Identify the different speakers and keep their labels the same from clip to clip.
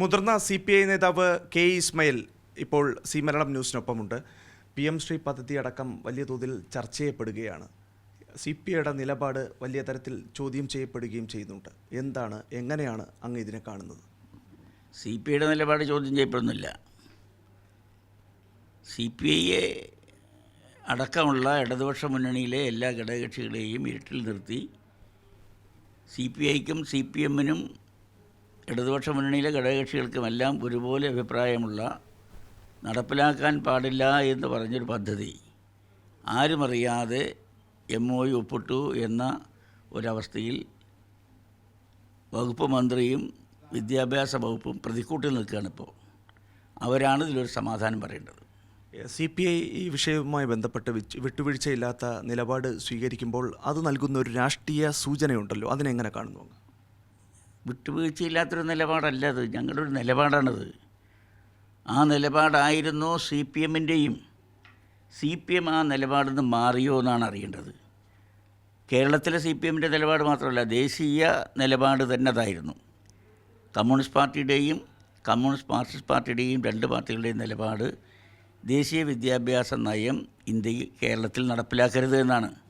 Speaker 1: മുതിർന്ന C P I നേതാവ് K Ismail ഇപ്പോൾ സി മലയാളം ന്യൂസിനൊപ്പമുണ്ട്. പി എം ശ്രീ പദ്ധതി അടക്കം വലിയ തോതിൽ ചർച്ച ചെയ്യപ്പെടുകയാണ്. സി പി ഐയുടെ നിലപാട് വലിയ തരത്തിൽ ചോദ്യം ചെയ്യപ്പെടുകയും ചെയ്യുന്നുണ്ട്. എന്താണ് എങ്ങനെയാണ് അങ്ങ് ഇതിനെ കാണുന്നത്?
Speaker 2: സി പി ഐയുടെ നിലപാട് ചോദ്യം ചെയ്യപ്പെടുന്നില്ല. സി പി ഐയെ അടക്കമുള്ള ഇടതുപക്ഷ മുന്നണിയിലെ എല്ലാ ഘടകകക്ഷികളെയും ഇരുട്ടിൽ നിർത്തി. സി പി ഐക്കും സി പി എമ്മിനും ഇടതുപക്ഷ മുന്നണിയിലെ ഘടകകക്ഷികൾക്കുമെല്ലാം ഒരുപോലെ അഭിപ്രായമുള്ള നടപ്പിലാക്കാൻ പാടില്ല എന്ന് പറഞ്ഞൊരു പദ്ധതി. ആരുമറിയാതെ എം ഒ യു ഒപ്പിട്ടു എന്ന ഒരവസ്ഥയിൽ വകുപ്പ് മന്ത്രിയും വിദ്യാഭ്യാസ വകുപ്പും പ്രതിക്കൂട്ടിൽ നിൽക്കുകയാണ് ഇപ്പോൾ. അവരാണ് ഇതിലൊരു സമാധാനം പറയേണ്ടത്.
Speaker 1: സി പി ഐ ഈ വിഷയവുമായി ബന്ധപ്പെട്ട് വിട്ടുവീഴ്ചയില്ലാത്ത നിലപാട് സ്വീകരിക്കുമ്പോൾ അത് നൽകുന്ന ഒരു രാഷ്ട്രീയ സൂചനയുണ്ടല്ലോ. അതിനെങ്ങനെ കാണുന്നു
Speaker 2: വിട്ടുവീഴ്ചയില്ലാത്തൊരു നിലപാടല്ല അത്. ഞങ്ങളുടെ ഒരു നിലപാടാണത്. ആ നിലപാടായിരുന്നു സി പി എമ്മിന്റെയും. സി പി എം ആ നിലപാടിൽ നിന്ന് മാറിയോ എന്നാണ് അറിയേണ്ടത്. കേരളത്തിലെ സി പി എമ്മിന്റെ നിലപാട് മാത്രമല്ല ദേശീയ നിലപാട് തന്നെ അതായിരുന്നു. കമ്മ്യൂണിസ്റ്റ് പാർട്ടിയുടെയും കമ്മ്യൂണിസ്റ്റ് മാർക്സിസ്റ്റ് പാർട്ടിയുടെയും രണ്ട് പാർട്ടികളുടെയും നിലപാട് ദേശീയ വിദ്യാഭ്യാസ നയം ഇന്ത്യയിൽ കേരളത്തിൽ നടപ്പിലാക്കരുത് എന്നാണ്.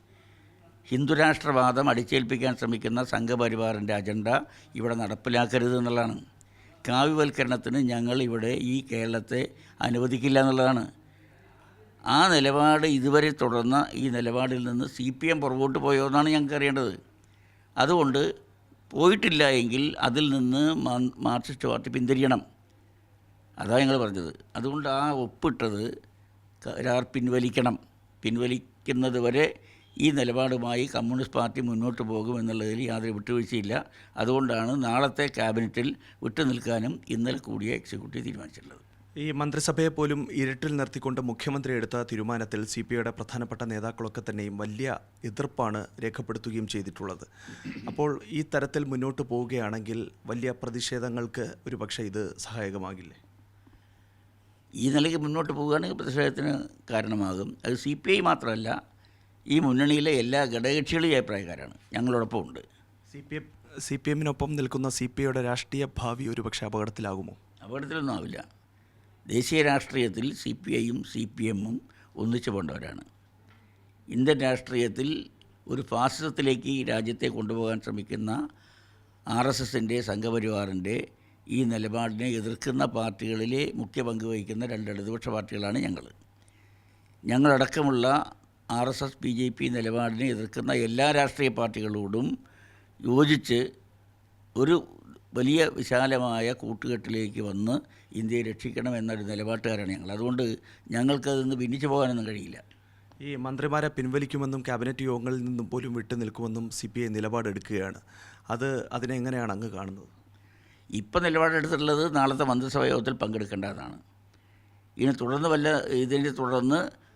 Speaker 2: ഹിന്ദുരാഷ്ട്രവാദം അടിച്ചേൽപ്പിക്കാൻ ശ്രമിക്കുന്ന സംഘപരിവാറിന്റെ അജണ്ട ഇവിടെ നടപ്പിലാക്കരുത് എന്നുള്ളതാണ്. കാവ്യവൽക്കരണത്തിന് ഞങ്ങൾ ഇവിടെ ഈ കേരളത്തെ അനുവദിക്കില്ല എന്നുള്ളതാണ്. ആ നിലപാട് ഇതുവരെ തുടർന്ന ഈ നിലപാടിൽ നിന്ന് സി പി എം പുറകോട്ട് പോയോ എന്നാണ് ഞങ്ങൾക്ക് അറിയേണ്ടത്. അതുകൊണ്ട് പോയിട്ടില്ല എങ്കിൽ അതിൽ നിന്ന് മാർക്സിസ്റ്റ് പാർട്ടി പിന്തിരിയണം. അതാണ് ഞങ്ങൾ പറഞ്ഞത്. അതുകൊണ്ട് ആ ഒപ്പിട്ടത് കരാർ പിൻവലിക്കണം. പിൻവലിക്കുന്നത് വരെ ഈ നിലപാടുമായി കമ്മ്യൂണിസ്റ്റ് പാർട്ടി മുന്നോട്ട് പോകുമെന്നുള്ളതിൽ യാതൊരു വിട്ടുവീഴ്ചയില്ല. അതുകൊണ്ടാണ് നാളത്തെ ക്യാബിനറ്റിൽ വിട്ടുനിൽക്കാനും ഇന്നലെ കൂടിയ എക്സിക്യൂട്ടീവ് തീരുമാനിച്ചിട്ടുള്ളത്.
Speaker 1: ഈ മന്ത്രിസഭയെ പോലും ഇരുട്ടിൽ നിർത്തിക്കൊണ്ട് മുഖ്യമന്ത്രി എടുത്ത തീരുമാനത്തിൽ സി പി ഐയുടെ പ്രധാനപ്പെട്ട നേതാക്കളൊക്കെ തന്നെയും വലിയ എതിർപ്പാണ് രേഖപ്പെടുത്തുകയും ചെയ്തിട്ടുള്ളത്. അപ്പോൾ ഈ തരത്തിൽ മുന്നോട്ട് പോവുകയാണെങ്കിൽ വലിയ പ്രതിഷേധങ്ങൾക്ക് ഒരു പക്ഷേ ഇത് സഹായകമാകില്ലേ?
Speaker 2: ഈ നിലയ്ക്ക് മുന്നോട്ട് പോവുകയാണെങ്കിൽ പ്രതിഷേധത്തിന് കാരണമാകും. അത് സി പി ഐ മാത്രമല്ല ഈ മുന്നണിയിലെ എല്ലാ ഘടകകക്ഷികളും ഈ അഭിപ്രായക്കാരാണ്. ഞങ്ങളോടൊപ്പം ഉണ്ട്.
Speaker 1: C P M C P എമ്മിനൊപ്പം നിൽക്കുന്ന സി പി ഐയുടെ രാഷ്ട്രീയ ഭാവി ഒരുപക്ഷെ അപകടത്തിലാകുമോ?
Speaker 2: അപകടത്തിലൊന്നും ആവില്ല. ദേശീയ രാഷ്ട്രീയത്തിൽ സി പി ഐയും സി പി എമ്മും ഒന്നിച്ചു പോണ്ടവരാണ്. ഇന്ത്യൻ രാഷ്ട്രീയത്തിൽ ഒരു ഫാസിസത്തിലേക്ക് ഈ രാജ്യത്തെ കൊണ്ടുപോകാൻ ശ്രമിക്കുന്ന ആർ എസ് എസിന്റെ സംഘപരിവാറിന്റെ ഈ നിലപാടിനെ എതിർക്കുന്ന പാർട്ടികളിലെ മുഖ്യ പങ്ക് വഹിക്കുന്ന രണ്ട് ഇടതുപക്ഷ പാർട്ടികളാണ് ഞങ്ങൾ. ഞങ്ങളടക്കമുള്ള R S S B J P നിലപാടിനെ എതിർക്കുന്ന എല്ലാ രാഷ്ട്രീയ പാർട്ടികളോടും യോജിച്ച് ഒരു വലിയ വിശാലമായ കൂട്ടുകെട്ടിലേക്ക് വന്ന് ഇന്ത്യയെ രക്ഷിക്കണം എന്നൊരു നിലപാട്ടുകാരാണ് ഞങ്ങൾ. അതുകൊണ്ട് ഞങ്ങൾക്കതിൽ നിന്ന് ഭിന്നിച്ചു പോകാനൊന്നും കഴിയില്ല.
Speaker 1: ഈ മന്ത്രിമാരെ പിൻവലിക്കുമെന്നും ക്യാബിനറ്റ് യോഗങ്ങളിൽ നിന്നും പോലും വിട്ടു നിൽക്കുമെന്നും സി പി ഐ നിലപാടെടുക്കുകയാണ്. അത് അതിനെ എങ്ങനെയാണ് അങ്ങ് കാണുന്നത്?
Speaker 2: ഇപ്പം നിലപാടെടുത്തിട്ടുള്ളത് നാളത്തെ മന്ത്രിസഭാ യോഗത്തിൽ പങ്കെടുക്കേണ്ടതാണ്. ഇനി തുടർന്ന് വല്ല ഇതിനെ തുടർന്ന്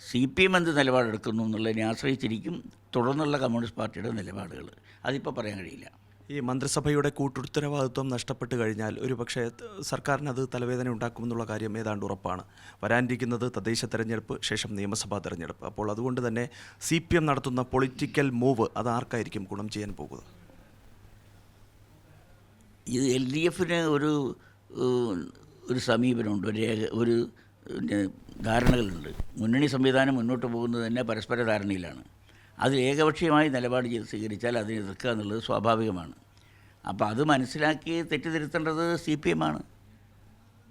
Speaker 2: സി പി എം എന്ത് നിലപാടെടുക്കുന്നു എന്നുള്ളതിനെ ആശ്രയിച്ചിരിക്കും തുടർന്നുള്ള കമ്മ്യൂണിസ്റ്റ് പാർട്ടിയുടെ നിലപാടുകൾ. അതിപ്പോൾ പറയാൻ കഴിയില്ല.
Speaker 1: ഈ മന്ത്രിസഭയുടെ കൂട്ടുത്തരവാദിത്വം നഷ്ടപ്പെട്ട് കഴിഞ്ഞാൽ ഒരു പക്ഷേ സർക്കാരിന് അത് തലവേദന ഉണ്ടാക്കുമെന്നുള്ള കാര്യം ഏതാണ്ട് ഉറപ്പാണ്. വരാനിരിക്കുന്നത് തദ്ദേശ തെരഞ്ഞെടുപ്പ് ശേഷം നിയമസഭാ തെരഞ്ഞെടുപ്പ്. അപ്പോൾ അതുകൊണ്ട് തന്നെ സി പി എം നടത്തുന്ന പൊളിറ്റിക്കൽ മൂവ് അത് ആർക്കായിരിക്കും ഗുണം ചെയ്യാൻ പോകുന്നത്?
Speaker 2: ഇത് എൽ ഡി എഫിന് ഒരു ഒരു സമീപനമുണ്ട്. ഒരു ഒരു ധാരണകളുണ്ട്. മുന്നണി സംവിധാനം മുന്നോട്ട് പോകുന്നത് തന്നെ പരസ്പര ധാരണയിലാണ്. അതിൽ ഏകപക്ഷീയമായി നിലപാട് സ്വീകരിച്ചാൽ അതിനെ എതിർക്കുക എന്നുള്ളത് സ്വാഭാവികമാണ്. അപ്പോൾ അത് മനസ്സിലാക്കി തെറ്റിദ്ധരുത്തേണ്ടത് സി പി എമ്മാണ്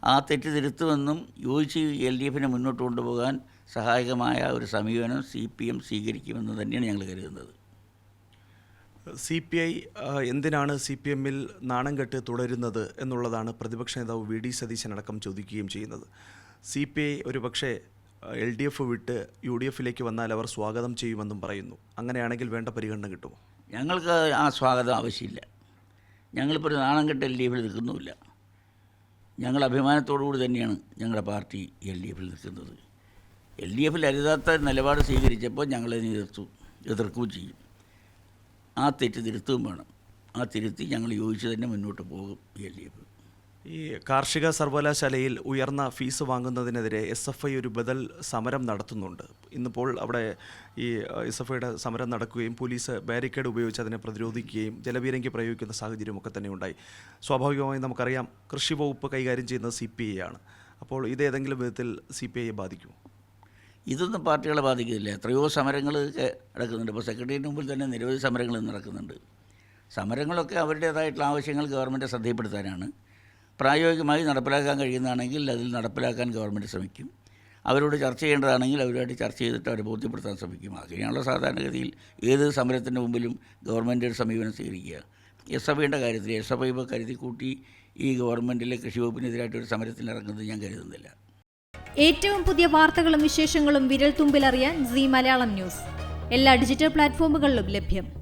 Speaker 2: ആ തെറ്റിതിരുത്തുമെന്നും യോജിച്ച് എൽ ഡി എഫിനെ മുന്നോട്ട് കൊണ്ടുപോകാൻ സഹായകമായ ഒരു സമീപനം സി പി എം സ്വീകരിക്കുമെന്ന് തന്നെയാണ് ഞങ്ങൾ കരുതുന്നത്.
Speaker 1: സി പി ഐ എന്തിനാണ് സി പി എമ്മിൽ നാണം കെട്ട് തുടരുന്നത് എന്നുള്ളതാണ് പ്രതിപക്ഷ നേതാവ് വി ഡി സതീശനടക്കം ചോദിക്കുകയും ചെയ്യുന്നത്. സി പി ഐ ഒരുപക്ഷെ എൽ ഡി എഫ് വിട്ട് യു ഡി എഫിലേക്ക് വന്നാൽ അവർ സ്വാഗതം ചെയ്യുമെന്നും പറയുന്നു. അങ്ങനെയാണെങ്കിൽ വേണ്ട പരിഗണന കിട്ടുമോ?
Speaker 2: ഞങ്ങൾക്ക് ആ സ്വാഗതം ആവശ്യമില്ല. ഞങ്ങളിപ്പോൾ ഒരു നാണം കെട്ട് എൽ ഡി എഫിൽ നിൽക്കുന്നുമില്ല. ഞങ്ങൾ അഭിമാനത്തോടു കൂടി തന്നെയാണ് ഞങ്ങളുടെ പാർട്ടി എൽ ഡി എഫിൽ നിൽക്കുന്നത്. എൽ ഡി എഫിൽ അരുതാത്ത നിലപാട് സ്വീകരിച്ചപ്പോൾ ഞങ്ങളതിനെ എതിർത്തു എതിർക്കുകയും ചെയ്യും. ആ തെറ്റ് തിരുത്തുകയും വേണം. ആ തിരുത്തി ഞങ്ങൾ യോജിച്ച് തന്നെ മുന്നോട്ട് പോകും എൽ ഡി എഫ്.
Speaker 1: ഈ കാർഷിക സർവകലാശാലയിൽ ഉയർന്ന ഫീസ് വാങ്ങുന്നതിനെതിരെ എസ് എഫ് ഐ ഒരു ബദൽ സമരം നടത്തുന്നുണ്ട്. ഇന്നിപ്പോൾ അവിടെ ഈ എസ് എഫ് ഐയുടെ സമരം നടക്കുകയും പോലീസ് ബാരിക്കേഡ് ഉപയോഗിച്ച് അതിനെ പ്രതിരോധിക്കുകയും ജലപീരങ്കി പ്രയോഗിക്കുന്ന സാഹചര്യമൊക്കെ തന്നെ ഉണ്ടായി. സ്വാഭാവികമായും നമുക്കറിയാം കൃഷി വകുപ്പ് കൈകാര്യം ചെയ്യുന്നത് സി പി ഐ ആണ്. അപ്പോൾ ഇത് ഏതെങ്കിലും വിധത്തിൽ സി പി ഐയെ ബാധിക്കുമോ?
Speaker 2: ഇതൊന്നും പാർട്ടികളെ ബാധിക്കുന്നില്ല എത്രയോ സമരങ്ങൾ നടക്കുന്നുണ്ട്. ഇപ്പോൾ സെക്രട്ടറിയേറ്റിന് മുമ്പിൽ തന്നെ നിരവധി സമരങ്ങൾ നടക്കുന്നുണ്ട്. സമരങ്ങളൊക്കെ അവരുടേതായിട്ടുള്ള ആവശ്യങ്ങൾ ഗവൺമെന്റ് ശ്രദ്ധയിൽപ്പെടുത്താനാണ്. പ്രായോഗികമായി നടപ്പിലാക്കാൻ കഴിയുന്നതാണെങ്കിൽ അതിൽ നടപ്പിലാക്കാൻ ഗവൺമെന്റ് ശ്രമിക്കും. അവരോട് ചർച്ച ചെയ്യേണ്ടതാണെങ്കിൽ അവരുമായിട്ട് ചർച്ച ചെയ്തിട്ട് അവരെ ബോധ്യപ്പെടുത്താൻ ശ്രമിക്കും. അങ്ങനെയുള്ള സാധാരണഗതിയിൽ ഏത് സമരത്തിന്റെ മുമ്പിലും ഗവൺമെന്റ് സമീപനം സ്വീകരിക്കുക. എസ് എഫ് ഐയുടെ കാര്യത്തിൽ എസ് എഫ് ഐ കരുതി കൂട്ടി ഈ ഗവൺമെന്റിലെ കൃഷി വകുപ്പിനെതിരായിട്ട് ഒരു സമരത്തിൽ ഇറങ്ങുന്നത് ഞാൻ കരുതുന്നില്ല.
Speaker 3: ഏറ്റവും പുതിയ വാർത്തകളും വിശേഷങ്ങളും വിരൽ തുമ്പിലറിയാൻ സി മലയാളം ന്യൂസ്. എല്ലാ ഡിജിറ്റൽ പ്ലാറ്റ്ഫോമുകളിലും ലഭ്യം.